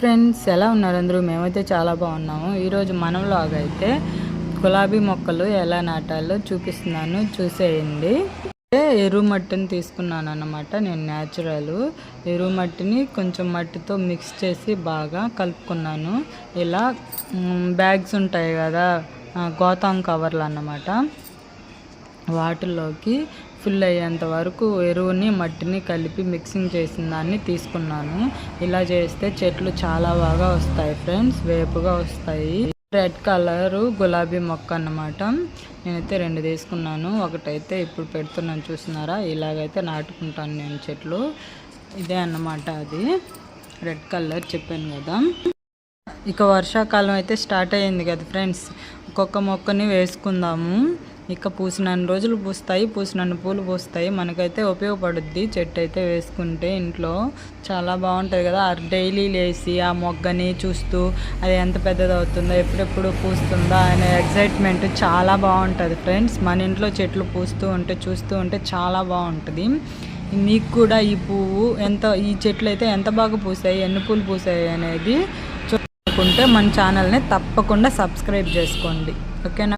Friends ఎలా ఉన్నారు అందరూ? మేమైతే చాలా బాగున్నాము. ఈరోజు మనం లాగ్ అయితే గులాబీ మొక్కలు ఎలా నాటాలో చూపిస్తున్నాను. చూసేయండి. ఎరువు మట్టిని తీసుకున్నాను అన్నమాట నేను న్యాచురల్ ఎరువు మట్టిని కొంచెం మట్టితో మిక్స్ చేసి బాగా కలుపుకున్నాను. ఇలా బ్యాగ్స్ ఉంటాయి కదా గోతాం కవర్లు అన్నమాట. వాటిల్లోకి ఫుల్ అయ్యేంత వరకు ఎరువుని మట్టిని కలిపి మిక్సింగ్ చేసిన దాన్ని తీసుకున్నాను. ఇలా చేస్తే చెట్లు చాలా బాగా వస్తాయి ఫ్రెండ్స్ వేపుగా వస్తాయి. రెడ్ కలరు గులాబీ మొక్క అన్నమాట. నేనైతే రెండు తీసుకున్నాను. ఒకటైతే ఇప్పుడు పెడుతున్నాను చూస్తున్నారా? ఇలాగైతే నాటుకుంటాను నేను చెట్లు. ఇదే అన్నమాట అది. రెడ్ కలర్ చెప్పాను కదా. ఇక వర్షాకాలం అయితే స్టార్ట్ అయ్యింది కదా ఫ్రెండ్స్. ఒక్కొక్క మొక్కని వేసుకుందాము. ఇక పూసినన్ని రోజులు పూస్తాయి పూసినన్ని పూలు పూస్తాయి. మనకైతే ఉపయోగపడుద్ది చెట్టు అయితే వేసుకుంటే ఇంట్లో. చాలా బాగుంటుంది కదా డైలీ లేసి ఆ మొగ్గని చూస్తూ అది ఎంత పెద్దదవుతుందో ఎప్పుడెప్పుడు పూస్తుందా అనే ఎగ్జైట్మెంట్ చాలా బాగుంటుంది ఫ్రెండ్స్. మన ఇంట్లో చెట్లు పూస్తూ ఉంటే చూస్తూ ఉంటే చాలా బాగుంటుంది. మీకు కూడా ఈ పువ్వు ఎంత ఈ చెట్లు అయితే ఎంత బాగా పూసాయి ఎన్ని పూలు పూసాయి అనేది చూసుకుంటే మన ఛానల్ని తప్పకుండా సబ్స్క్రైబ్ చేసుకోండి. ఓకేనా?